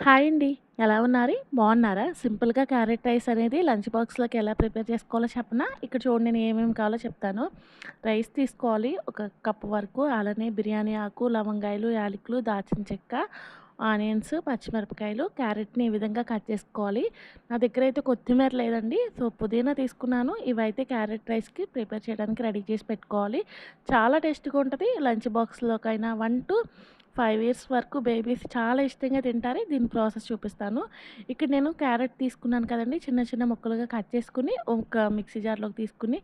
Hi అండి. ఎలా ఉన్నారు? బాగున్నారా? సింపుల్‌గా క్యారెట్ రైస్ అనేది లంచ్ బాక్స్‌లోకి ఎలా ప్రిపేర్ చేసుకోవాలో చెప్పనా? ఇక్కడ చూడండి నేను ఏమేమి కావాలో చెప్తాను. రైస్ తీసుకోవాలి ఒక కప్ వరకు. అలానే బిర్యానీ ఆకు, లవంగాయలు, యాలకులు, దాల్చిన చెక్క, ఆనియన్స్, పచ్చిమిరపకాయలు, క్యారెట్‌ని ఈ విధంగా కట్ చేసుకోవాలి. నా దగ్గర అయితే కొత్తిమీర లేదండి. సో, పుదీనా తీసుకున్నాను. ఇవైతే క్యారెట్ రైస్‌కి ప్రిపేర్ చేయడానికి రెడీ చేసి పెట్టుకోవాలి. చాలా టేస్ట్‌గా ఉంటుంది లంచ్ బాక్స్‌లోకైనా 1-5 ఇయర్స్ వరకు బేబీస్ చాలా ఇష్టంగా తింటారు. దీని ప్రాసెస్ చూపిస్తాను. ఇక్కడ నేను క్యారెట్ తీసుకున్నాను కదండి చిన్న చిన్న ముక్కలుగా కట్ చేసుకుని ఒక మిక్సీ జార్‌లోకి తీసుకొని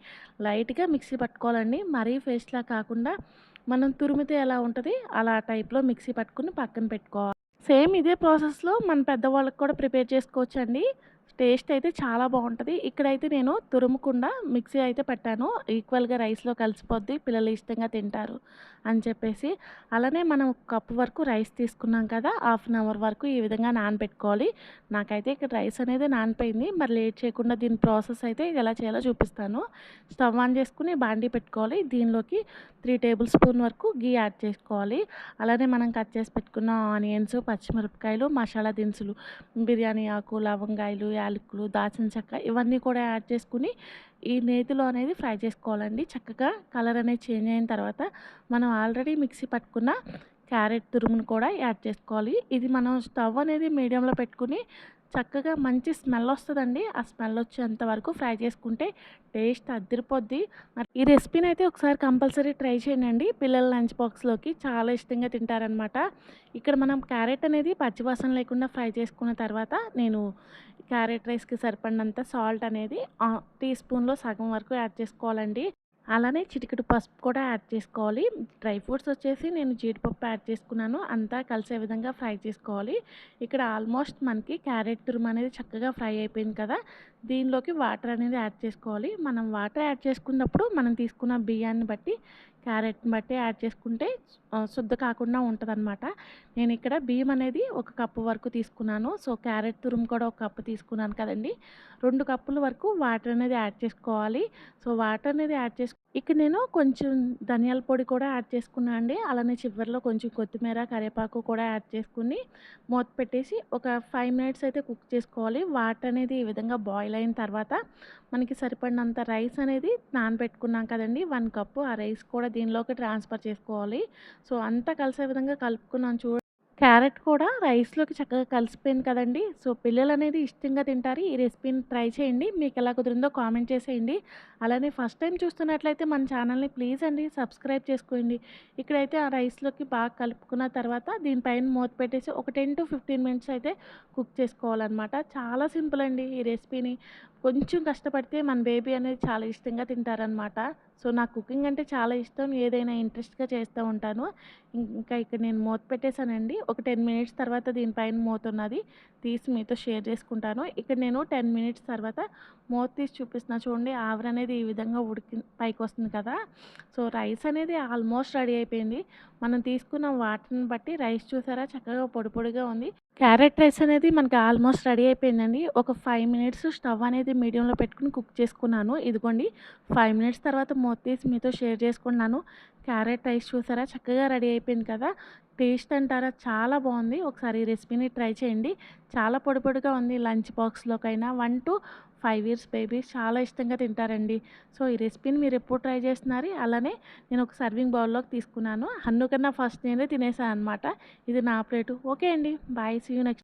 లైట్‌గా మిక్సీ పట్టుకోవాలండి. మరీ పేస్ట్‌లా కాకుండా మనం తురిమితే ఎలా ఉంటుంది అలా టైప్‌లో మిక్సీ పట్టుకుని పక్కన పెట్టుకోవాలి. సేమ్ ఇదే ప్రాసెస్‌లో మన పెద్దవాళ్ళకి కూడా ప్రిపేర్ చేసుకోవచ్చండి. టేస్ట్ అయితే చాలా బాగుంటుంది ఇక్కడైతే నేను తురుముకుండా మిక్సీ అయితే పెట్టాను ఈక్వల్‌గా రైస్‌లో కలిసిపోద్ది. పిల్లలు ఇష్టంగా తింటారు అని చెప్పేసి. అలానే మనం కప్పు కప్ వరకు రైస్ తీసుకున్నాం కదా! హాఫ్ అన్ అవర్ వరకు ఈ విధంగా నానబెట్టుకోవాలి. నాకైతే ఇక్కడ రైస్ అనేది నానిపోయింది. మరి లేట్ చేయకుండా దీని ప్రాసెస్ అయితే ఎలా చేయాలో చూపిస్తాను. స్టవ్ ఆన్ చేసుకుని బాండీ పెట్టుకోవాలి. దీనిలోకి త్రీ టేబుల్ స్పూన్ వరకు ఘీ యాడ్ చేసుకోవాలి. అలానే మనం కట్ చేసి పెట్టుకున్న ఆనియన్స్, పచ్చిమిరపకాయలు, మసాలా దినుసులు, బిర్యానీ ఆకు, లవంగాయలు, యాలకులు, దాచిన చెక్క ఇవన్నీ కూడా యాడ్ చేసుకొని ఈ నేతిలో అనేది ఫ్రై చేసుకోవాలండి. చక్కగా కలర్ అనేది చేంజ్ అయిన తర్వాత మనం ఆల్రెడీ మిక్సీ పట్టుకున్న క్యారెట్ తురుమును కూడా యాడ్ చేసుకోవాలి. ఇది మనం స్టవ్ అనేది మీడియంలో పెట్టుకుని చక్కగా మంచి స్మెల్ వస్తుందండి ఆ స్మెల్ వచ్చేంత వరకు ఫ్రై చేసుకుంటే టేస్ట్ అద్దరిపోద్ది మరి ఈ రెసిపీని అయితే ఒకసారి కంపల్సరీ ట్రై చేయండి. పిల్లల లంచ్ బాక్స్‌లోకి చాలా ఇష్టంగా తింటారనమాట. ఇక్కడ మనం క్యారెట్ అనేది పచ్చివాసన లేకుండా ఫ్రై చేసుకున్న తర్వాత నేను క్యారెట్ రైస్‌కి సరిపడినంత సాల్ట్ అనేది టీ స్పూన్‌లో సగం వరకు యాడ్ చేసుకోవాలండి. అలానే చిటికెడు పసుపు కూడా యాడ్ చేసుకోవాలి. డ్రై ఫ్రూట్స్ వచ్చేసి నేను జీడిపప్పు యాడ్ చేసుకున్నాను. అంతా కలిసే విధంగా ఫ్రై చేసుకోవాలి. ఇక్కడ ఆల్మోస్ట్ మనకి క్యారెట్ తురుము అనేది చక్కగా ఫ్రై అయిపోయింది కదా! దీనిలోకి వాటర్ అనేది యాడ్ చేసుకోవాలి. మనం వాటర్ యాడ్ చేసుకున్నప్పుడు మనం తీసుకున్న బియ్యాన్ని బట్టి క్యారెట్‌ని బట్టి యాడ్ చేసుకుంటే శుద్ధ కాకుండా ఉంటదనమాట. నేను ఇక్కడ బియ్యం అనేది ఒక కప్పు వరకు తీసుకున్నాను. సో, క్యారెట్ తురుము కూడా ఒక కప్పు తీసుకున్నాను కదండీ! 2 కప్పుల వరకు వాటర్ అనేది యాడ్ చేసుకోవాలి. సో, వాటర్ అనేది యాడ్ చేసు ఇక్కడ నేను కొంచెం ధనియాల పొడి కూడా యాడ్ చేసుకున్నాను అండి. అలానే చివరిలో కొంచెం కొత్తిమీర, కరివేపాకు కూడా యాడ్ చేసుకుని మూత పెట్టేసి ఒక ఫైవ్ మినిట్స్ అయితే కుక్ చేసుకోవాలి. వాటర్ అనేది ఈ విధంగా బాయిల్ అయిన తర్వాత మనకి సరిపడినంత రైస్ అనేది నానబెట్టుకున్నాం కదండి వన్ కప్పు ఆ రైస్ కూడా దీనిలోకి ట్రాన్స్‌ఫర్ చేసుకోవాలి. సో, అంతా కలిసే విధంగా కలుపుకున్నాను చూ క్యారెట్ కూడా రైస్‌లోకి చక్కగా కలిసిపోయింది కదండీ! సో, పిల్లలు అనేది ఇష్టంగా తింటారు. ఈ రెసిపీని ట్రై చేయండి. మీకు ఎలా కుదిరిందో కామెంట్ చేసేయండి. అలానే ఫస్ట్ టైం చూస్తున్నట్లయితే మన ఛానల్‌ని ప్లీజ్ అండి సబ్స్క్రైబ్ చేసుకోండి. ఇక్కడైతే ఆ రైస్‌లోకి బాగా కలుపుకున్న తర్వాత దీనిపైన మూత పెట్టేసి ఒక 10-15 మినిట్స్ అయితే కుక్ చేసుకోవాలనమాట. చాలా సింపుల్ అండి ఈ రెసిపీని. కొంచెం కష్టపడితే మన బేబీ అనేది చాలా ఇష్టంగా తింటారనమాట. సో, నాకు కుకింగ్ అంటే చాలా ఇష్టం. ఏదైనా ఇంట్రెస్ట్‌గా చేస్తూ ఉంటాను. ఇంకా ఇక్కడ నేను మూత పెట్టేసానండి. ఒక 10 మినిట్స్ తర్వాత దీనిపైన మూత ఉన్నది తీసి మీతో షేర్ చేసుకుంటాను. ఇక్కడ నేను 10 మినిట్స్ తర్వాత మూత తీసి చూపిస్తున్నా చూడండి. ఆవిరి అనేది ఈ విధంగా ఉడికి పైకొస్తుంది కదా! సో, రైస్ అనేది ఆల్మోస్ట్ రెడీ అయిపోయింది. మనం తీసుకున్న వాటర్‌ని బట్టి రైస్ చూసారా చక్కగా పొడి పొడిగా ఉంది. క్యారెట్ రైస్ అనేది మనకి ఆల్మోస్ట్ రెడీ అయిపోయిందండి. ఒక ఫైవ్ మినిట్స్ స్టవ్ అనేది మీడియంలో పెట్టుకుని కుక్ చేసుకున్నాను. ఇదిగోండి ఫైవ్ మినిట్స్ తర్వాత మూత తీసి మీతో షేర్ చేసుకున్నాను క్యారెట్ రైస్ చూసారా చక్కగా రెడీ అయిపోయింది కదా! టేస్ట్ అంటారా చాలా బాగుంది. ఒకసారి ఈ రెసిపీని ట్రై చేయండి. చాలా పొడి పొడిగా ఉంది. లంచ్ బాక్స్‌లోకైనా 1-5 ఇయర్స్ బేబీస్ చాలా ఇష్టంగా తింటారండి. సో, ఈ రెసిపీని మీరు ఎప్పుడు ట్రై చేస్తున్నారు? అలానే నేను ఒక సర్వింగ్ బౌల్‌లోకి తీసుకున్నాను. హన్ను కన్నా ఫస్ట్ నేనే తినేసాను అనమాట. ఇది నా ప్లేటు. ఓకే అండి. బాయ్. See you next.